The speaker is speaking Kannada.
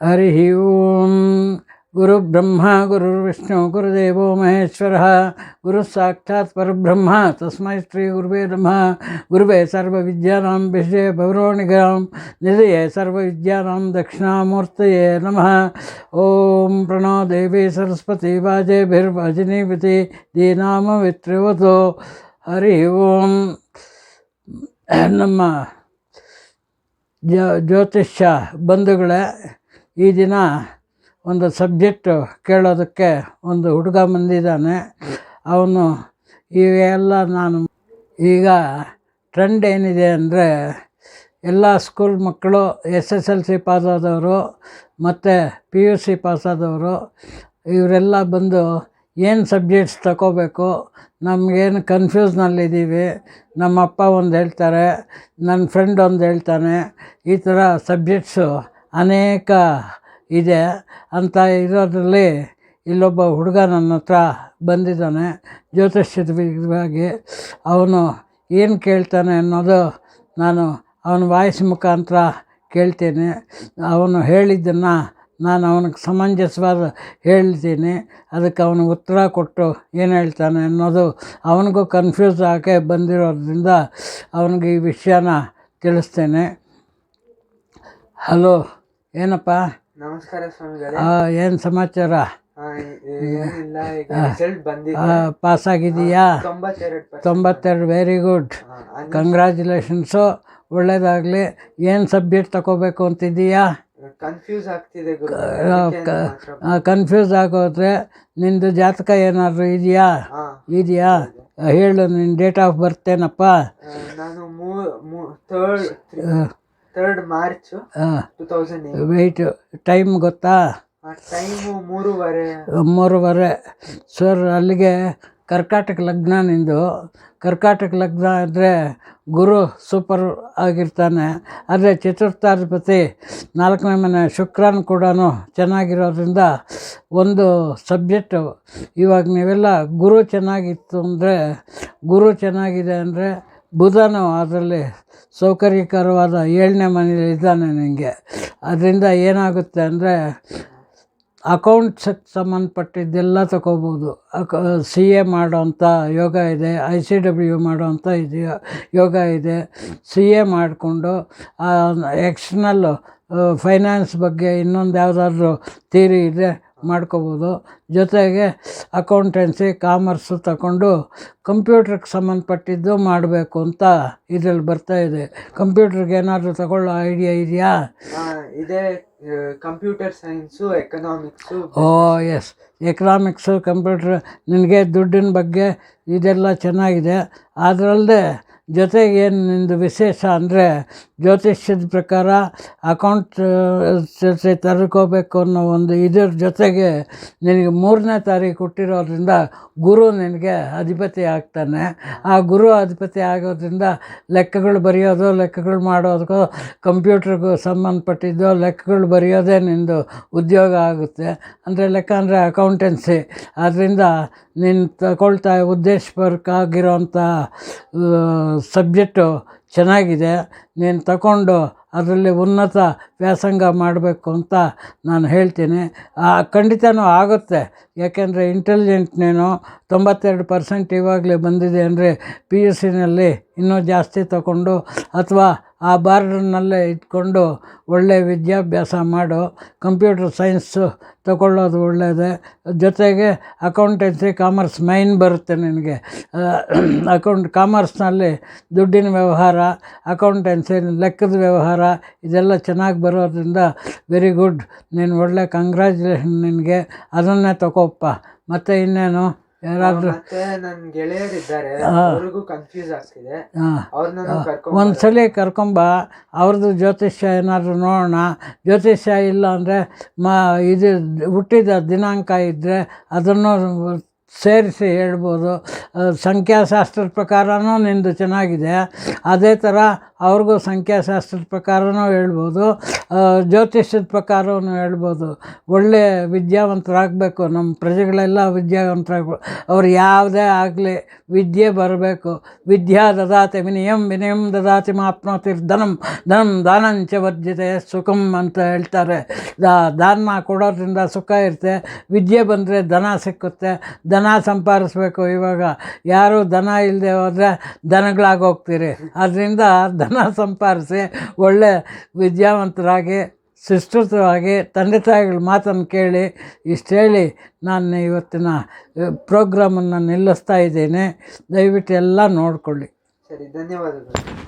ಹರಿ ಓಂ ಗುರು ಬ್ರಹ್ಮ ಗುರುರ್ವಿಷ್ಣು ಗುರುದೇವೋ ಮಹೇಶ್ವರ ಗುರು ಸಾಕ್ಷಾತ್ ಪರಬ್ರಹ್ಮ ತಸ್ಮೈ ಶ್ರೀ ಗುರುವೇ ನಮಃ ಗುರುವೇ ಸರ್ವವಿದ್ಯಾನಾಂ ವಿಷಯ ಪೌರಾಣಿಗಾಂ ನಿಧಯೇ ಸರ್ವವಿದ್ಯಾನಾಂ ದಕ್ಷಿಣಾಮೂರ್ತಯೇ ನಮಃ ಓಂ ಪ್ರಣೋ ದೇವಿ ಸರಸ್ವತಿ ವಾಜೇಭಿರ್ವಾಜಿನೀಪತಿ ದೀನಾಮ ವಿತ್ರಿವತು ಹರಿ ಓಂ ನಮ್ಮ ಜ್ಯೋ ಜ್ಯೋತಿಷ್ಯ ಬಂಧುಗಳೇ ಈ ದಿನ ಒಂದು ಸಬ್ಜೆಕ್ಟು ಕೇಳೋದಕ್ಕೆ ಒಂದು ಹುಡುಗ ಬಂದಿದ್ದಾನೆ. ಅವನು, ಇವೆಲ್ಲ ನಾನು ಈಗ ಟ್ರೆಂಡ್ ಏನಿದೆ ಅಂದರೆ ಎಲ್ಲ ಸ್ಕೂಲ್ ಮಕ್ಕಳು ಎಸ್ ಎಸ್ ಎಲ್ ಸಿ ಪಾಸಾದವರು ಮತ್ತು ಪಿ ಯು ಸಿ ಪಾಸಾದವರು ಇವರೆಲ್ಲ ಬಂದು ಏನು ಸಬ್ಜೆಕ್ಟ್ಸ್ ತಗೋಬೇಕು ನಮಗೇನು ಕನ್ಫ್ಯೂಸ್ನಲ್ಲಿದ್ದೀವಿ ನಮ್ಮ ಅಪ್ಪ ಒಂದು ಹೇಳ್ತಾರೆ ನನ್ನ ಫ್ರೆಂಡ್ ಒಂದು ಹೇಳ್ತಾನೆ, ಈ ಥರ ಸಬ್ಜೆಕ್ಟ್ಸು ಅನೇಕ ಇದೆ ಅಂತ ಇರೋದ್ರಲ್ಲಿ ಇಲ್ಲೊಬ್ಬ ಹುಡುಗ ನನ್ನ ಹತ್ರ ಬಂದಿದ್ದಾನೆ. ಜ್ಯೋತಿಷ್ಯದ ವಿಧವಾಗಿ ಅವನು ಏನು ಕೇಳ್ತಾನೆ ಅನ್ನೋದು ನಾನು ಅವನ ವಾಯ್ಸ್ ಮುಖಾಂತರ ಕೇಳ್ತೇನೆ. ಅವನು ಹೇಳಿದ್ದನ್ನು ನಾನು ಅವನಿಗೆ ಸಮಂಜಸವಾದ ಹೇಳ್ತೀನಿ ಅದಕ್ಕೆ ಅವನು ಉತ್ತರ ಕೊಟ್ಟು ಏನು ಹೇಳ್ತಾನೆ ಅನ್ನೋದು ಅವನಿಗೂ ಕನ್ಫ್ಯೂಸ್ ಆಗೇ ಬಂದಿರೋದ್ರಿಂದ ಅವನಿಗೆ ಈ ವಿಷಯನ ತಿಳಿಸ್ತೇನೆ. ಹಲೋ ಏನಪ್ಪ? ನಮಸ್ಕಾರ ಸ್ವಾಮಿಗಳೇ ಏನು ಸಮಾಚಾರ? ಆ, ಏನಿಲ್ಲ ಈಗ ರಿಸಲ್ಟ್ ಬಂದಿದೆ. ಪಾಸಾಗಿದೆಯಾ ತೊಂಬತ್ತೆರಡು ವೆರಿ ಗುಡ್ ಆ, ಒಳ್ಳೇದಾಗ್ಲಿ. ಏನ್ ಸಬ್ಜೆಕ್ಟ್ ತಗೋಬೇಕು ಅಂತಿದ್ದೀಯಾ? ಕನ್ಫ್ಯೂಸ್ ಆಗ್ತಿದೆ ಕನ್ಫ್ಯೂಸ್ ಆಗೋದ್ರೆ ನಿಂದು ಜಾತಕ ಏನಾದರೂ ಇದೆಯಾ? ಇದೆಯಾ? ಹೇಳು ನಿನ್ನ ಡೇಟ್ ಆಫ್ ಬರ್ತ್ ಏನಪ್ಪ? ನಾನು third third March two thousand wait time ಗೊತ್ತಾ? ಟೈಮು ಮೂರುವರೆ. ಮೂರುವರೆ. ಸರ್ ಅಲ್ಲಿಗೆ ಕರ್ಕಾಟಕ ಲಗ್ನ ನಿಂದು. ಕರ್ಕಾಟಕ ಲಗ್ನ ಅಂದರೆ ಗುರು ಸೂಪರ್ ಆಗಿರ್ತಾನೆ. ಆದರೆ ಚತುರ್ಥಾಧಿಪತಿ ನಾಲ್ಕನೇ ಮನೆ ಶುಕ್ರನ್ ಕೂಡ ಚೆನ್ನಾಗಿರೋದ್ರಿಂದ ಒಂದು ಸಬ್ಜೆಕ್ಟು ಇವಾಗ ನೀವೆಲ್ಲ ಗುರು ಚೆನ್ನಾಗಿತ್ತು ಅಂದರೆ ಗುರು ಚೆನ್ನಾಗಿದೆ ಅಂದರೆ ಬುಧನು ಅದರಲ್ಲಿ ಸೌಕರ್ಯಕರವಾದ ಏಳನೇ ಮನೇಲಿ ಇದ್ದಾನೆ ನನಗೆ ಅದರಿಂದ ಏನಾಗುತ್ತೆ ಅಂದರೆ ಅಕೌಂಟ್ಸಕ್ಕೆ ಸಂಬಂಧಪಟ್ಟಿದ್ದೆಲ್ಲ ತಗೋಬೋದು. ಅಕ, ಸಿ ಎ ಮಾಡೋವಂಥ ಯೋಗ ಇದೆ, ಐ ಸಿ ಡಬ್ಲ್ಯೂ ಮಾಡೋವಂಥ ಇದೆಯೋ ಯೋಗ ಇದೆ. ಸಿ ಎ ಮಾಡಿಕೊಂಡು ಎಕ್ಸ್ಟರ್ನಲ್ಲು ಫೈನಾನ್ಸ್ ಬಗ್ಗೆ ಇನ್ನೊಂದು ಯಾವುದಾದ್ರೂ ಥಿಯರಿ ಇದೆ ಮಾಡ್ಕೋಬೋದು. ಜೊತೆಗೆ ಅಕೌಂಟೆನ್ಸಿ ಕಾಮರ್ಸು ತಗೊಂಡು ಕಂಪ್ಯೂಟ್ರಿಗೆ ಸಂಬಂಧಪಟ್ಟಿದ್ದು ಮಾಡಬೇಕು ಅಂತ ಇದರಲ್ಲಿ ಬರ್ತಾ ಇದೆ. ಕಂಪ್ಯೂಟ್ರಿಗೆ ಏನಾದರೂ ತಗೊಳ್ಳೋ ಐಡಿಯಾ ಇದೆಯಾ? ಇದೆ ಇದೇ computer science economics O S economics computer ನಿನಗೆ ದುಡ್ಡಿನ ಬಗ್ಗೆ ಇದೆಲ್ಲ ಚೆನ್ನಾಗಿದೆ. ಅದರಲ್ಲದೆ ಜೊತೆಗೆ ಏನು ವಿಶೇಷ ಅಂದರೆ ಜ್ಯೋತಿಷ್ಯದ ಪ್ರಕಾರ ಅಕೌಂಟ್ ಜೊತೆ ತರ್ಕೋಬೇಕು ಅನ್ನೋ ಒಂದು ಇದ್ರ ಜೊತೆಗೆ ನಿನಗೆ ಮೂರನೇ ತಾರೀಕು ಹುಟ್ಟಿರೋದ್ರಿಂದ ಗುರು ನಿನಗೆ ಅಧಿಪತಿ ಆಗ್ತಾನೆ. ಆ ಗುರು ಅಧಿಪತಿ ಆಗೋದ್ರಿಂದ ಲೆಕ್ಕಗಳು ಬರೆಯೋದು, ಲೆಕ್ಕಗಳು ಮಾಡೋದಕ್ಕೂ, ಕಂಪ್ಯೂಟ್ರಿಗೂ ಸಂಬಂಧಪಟ್ಟಿದ್ದು ಲೆಕ್ಕಗಳು ಬರೆಯೋದೇ ನಿಂದು ಉದ್ಯೋಗ ಆಗುತ್ತೆ. ಅಂದರೆ ಲೆಕ್ಕ ಅಂದರೆ ಅಕೌಂಟೆನ್ಸಿ ಆದ್ದರಿಂದ ನೀನು ತಗೊಳ್ತಾ ಉದ್ದೇಶಪೂರ್ವಕವಾಗಿರೋಂಥ ಸಬ್ಜೆಕ್ಟು ಚೆನ್ನಾಗಿದೆ, ನೀನು ತಗೊಂಡು ಅದರಲ್ಲಿ ಉನ್ನತ ವ್ಯಾಸಂಗ ಮಾಡಬೇಕು ಅಂತ ನಾನು ಹೇಳ್ತೀನಿ. ಖಂಡಿತನೂ ಆಗುತ್ತೆ. ಯಾಕೆಂದರೆ ಇಂಟೆಲಿಜೆಂಟ್ ನೀನು ತೊಂಬತ್ತೆರಡು ಪರ್ಸೆಂಟ್ ಇವಾಗಲೇ ಬಂದಿದೆ ಅಂದರೆ ಪಿ ಯು ಸಿನಲ್ಲಿ ಇನ್ನೂ ಜಾಸ್ತಿ ತಗೊಂಡು ಅಥವಾ ಆ ಬಾರ್ಡ್ರ್ನಲ್ಲೇ ಇಟ್ಕೊಂಡು ಒಳ್ಳೆಯ ವಿದ್ಯಾಭ್ಯಾಸ ಮಾಡು. ಕಂಪ್ಯೂಟರ್ ಸೈನ್ಸು ತಗೊಳ್ಳೋದು ಒಳ್ಳೆಯದೇ ಜೊತೆಗೆ ಅಕೌಂಟೆನ್ಸಿ, ಕಾಮರ್ಸ್ ಮೈನ್ ಬರುತ್ತೆ ನಿನಗೆ. ಅಕೌಂಟ್, ಕಾಮರ್ಸ್ನಲ್ಲಿ ದುಡ್ಡಿನ ವ್ಯವಹಾರ, ಅಕೌಂಟೆನ್ಸಿ ಲೆಕ್ಕದ ವ್ಯವಹಾರ, ಇದೆಲ್ಲ ಚೆನ್ನಾಗಿ ಬರೋದ್ರಿಂದ ವೆರಿ ಗುಡ್ ನೀನು ಒಳ್ಳೆ ಕಂಗ್ರ್ಯಾಚುಲೇಷನ್ ನಿನಗೆ. ಅದನ್ನೇ ತಗೋಪ್ಪ. ಮತ್ತು ಇನ್ನೇನು? ಯಾರಾದರೂ ಮತ್ತೆ ನನ್ನ ಗೆಳೆಯರಿದ್ದಾರೆ ಅವ್ರಿಗೂ ಕನ್ಫ್ಯೂಸ್ ಆಗ್ತಿದೆ. ಅವ್ರನ್ನ ಕರ್ಕೊಂಡ್ ಕರ್ಕೊಂಬ ಅವ್ರದ್ದು ಜ್ಯೋತಿಷ್ಯ ಏನಾದರೂ ನೋಡೋಣ. ಜ್ಯೋತಿಷ್ಯ ಇಲ್ಲ ಅಂದರೆ ಮ ಇದು ಹುಟ್ಟಿದ ದಿನಾಂಕ ಇದ್ದರೆ ಅದನ್ನು ಸೇರಿಸಿ ಹೇಳ್ಬೋದು. ಸಂಖ್ಯಾಶಾಸ್ತ್ರದ ಪ್ರಕಾರನೂ ನಿಂದು ಚೆನ್ನಾಗಿದೆ. ಅದೇ ಥರ ಅವ್ರಿಗೂ ಸಂಖ್ಯಾಶಾಸ್ತ್ರದ ಪ್ರಕಾರನೂ ಹೇಳ್ಬೋದು ಜ್ಯೋತಿಷ್ಯದ ಪ್ರಕಾರವೂ ಹೇಳ್ಬೋದು. ಒಳ್ಳೆಯ ವಿದ್ಯಾವಂತರಾಗಬೇಕು ನಮ್ಮ ಪ್ರಜೆಗಳೆಲ್ಲ ವಿದ್ಯಾವಂತರಾಗ ಅವ್ರು ಯಾವುದೇ ಆಗಲಿ ವಿದ್ಯೆ ಬರಬೇಕು. ವಿದ್ಯಾ ದದಾತಿ ವಿನಯಂ ವಿನಯಂ ದದಾತಿ ಮಾಪ್ನೋತಿ ಧನಂ ಧನಂ ದಾನಂಚ ವರ್ಜಿತೆ ಸುಖಂ ಅಂತ ಹೇಳ್ತಾರೆ. ದಾನ ಕೊಡೋದ್ರಿಂದ ಸುಖ ಇರುತ್ತೆ, ವಿದ್ಯೆ ಬಂದರೆ ದನ ಸಿಕ್ಕುತ್ತೆ ದನ ಸಂಪಾದಿಸ್ಬೇಕು ಇವಾಗ. ಯಾರು ದನ ಇಲ್ಲದೆ ಹೋದರೆ ದನಗಳಾಗೋಗ್ತೀರಿ ಅದರಿಂದ ದನ ಸಂಪಾದಿಸಿ ಒಳ್ಳೆ ವಿದ್ಯಾವಂತರಾಗಿ ಸುಶ್ರುತವಾಗಿ ತಂದೆ ತಾಯಿಗಳ ಮಾತನ್ನು ಕೇಳಿ, ಇಷ್ಟು ಹೇಳಿ ನಾನು ಇವತ್ತಿನ ಪ್ರೋಗ್ರಾಮನ್ನು ನಿಲ್ಲಿಸ್ತಾ ಇದ್ದೇನೆ. ದಯವಿಟ್ಟು ಎಲ್ಲ ನೋಡಿಕೊಳ್ಳಿ. ಸರಿ, ಧನ್ಯವಾದಗಳು.